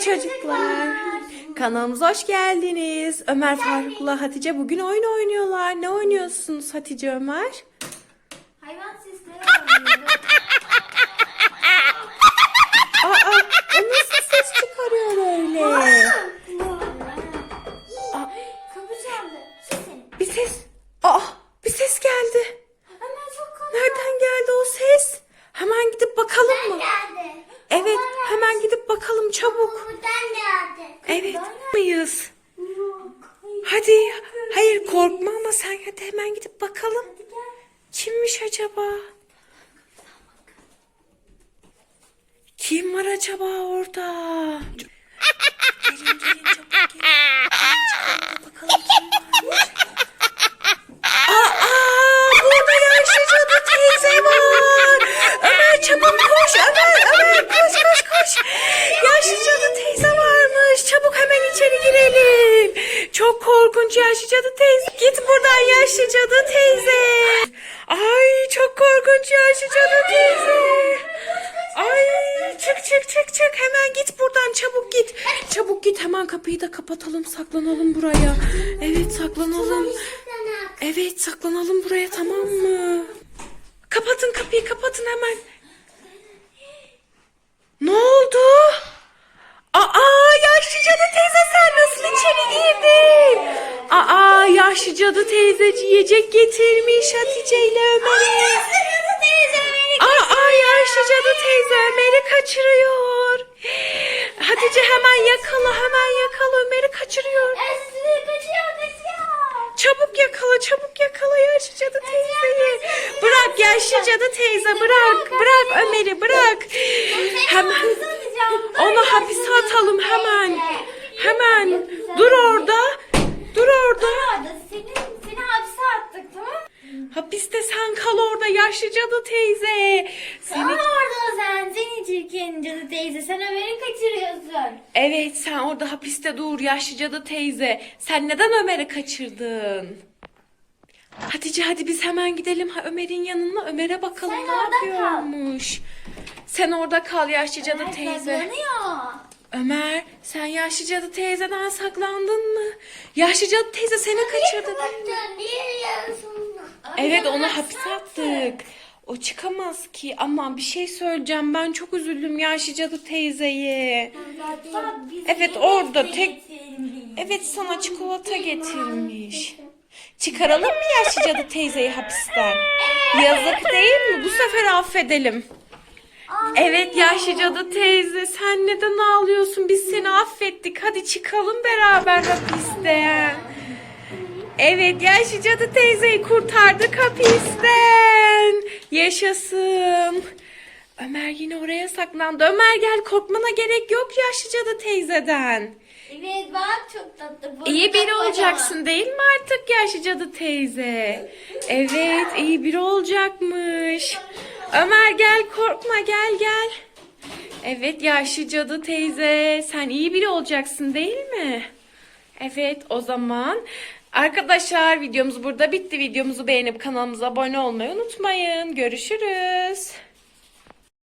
çocuklar. Kanalımıza hoş geldiniz. Ömer Faruk'la Hatice bugün oyun oynuyorlar. Ne oynuyorsunuz Hatice Ömer? Hayvan sesleri oynuyoruz. Aa, o nasıl ses çıkarıyor öyle? Kapı çaldı. Bir ses. Aa, bir ses geldi. Hemen çok korktum. Nereden geldi o ses? Hemen gidip bakalım mı? geldi. Evet, hemen çabuk. Buradan geldi. Evet, mıyız? Hadi. Hayır korkma ama sen hadi hemen gidip bakalım. Kimmiş acaba? Kim var acaba orada? Gelin gelin çabuk gelin. Gelin çabuk bakalım kim var. Korkunç yaşlı cadı teyze. Git buradan yaşlı cadı teyze. Ay çok korkunç yaşlı cadı teyze. Ay çık çık çık çık hemen git buradan çabuk git. Çabuk git hemen kapıyı da kapatalım saklanalım buraya. Evet saklanalım. Evet saklanalım buraya tamam mı? Kapatın kapıyı kapatın hemen. Yaşlı cadı teyze yiyecek getirmiş Hatice ile Ömer'e. Aa yaşlı cadı teyze Ömer'i kaçırıyor. Hatice hemen yakala hemen yakala Ömer'i kaçırıyor. Çabuk yakala çabuk yakala yaşlı cadı teyzeyi. Bırak yaşlı cadı teyze bırak bırak Ömer'i bırak. Hemen onu hapise atalım. Hemen dur orada. Dur orada. Seni, seni hapse attık tamam mı? Hapiste sen kal orada yaşlı cadı teyze. Seni... Ama orada sen, seni çirkin cadı teyze. Sen Ömer'i kaçırıyorsun. Evet sen orada hapiste dur yaşlı cadı teyze. Sen neden Ömer'i kaçırdın? Hatice hadi biz hemen gidelim ha Ömer'in yanına. Ömer'e bakalım Sen ne orada kal. yapıyormuş. Sen orada kal yaşlı cadı Ömer teyze. saklanıyor. Ömer sen yaşlı cadı teyzeden saklandın mı? Yaşlı cadı teyze seni kaçırdı. Evet onu hapse attık. O çıkamaz ki ama bir şey söyleyeceğim ben çok üzüldüm yaşlı cadı teyzeye. Evet, orada tek- Evet sana çikolata getirmiş. Çıkaralım mı yaşlı cadı teyzeyi hapisten? Yazık değil mi? Bu sefer affedelim. Evet yaşlı cadı teyze sen neden ağlıyorsun? Biz seni affettik. Hadi çıkalım beraber hapisten. Evet yaşlı cadı teyzeyi kurtardık hapisten. Yaşasın. Ömer yine oraya saklandı. Ömer gel korkmana gerek yok yaşlı cadı teyzeden. Evet bak çok tatlı. Burnu İyi biri olacaksın değil mi artık yaşlı cadı teyze? Evet iyi biri olacakmış. Ömer gel korkma gel gel. Evet yaşlı cadı teyze sen iyi biri olacaksın değil mi? Evet o zaman arkadaşlar videomuz burada bitti. Videomuzu beğenip kanalımıza abone olmayı unutmayın. Görüşürüz.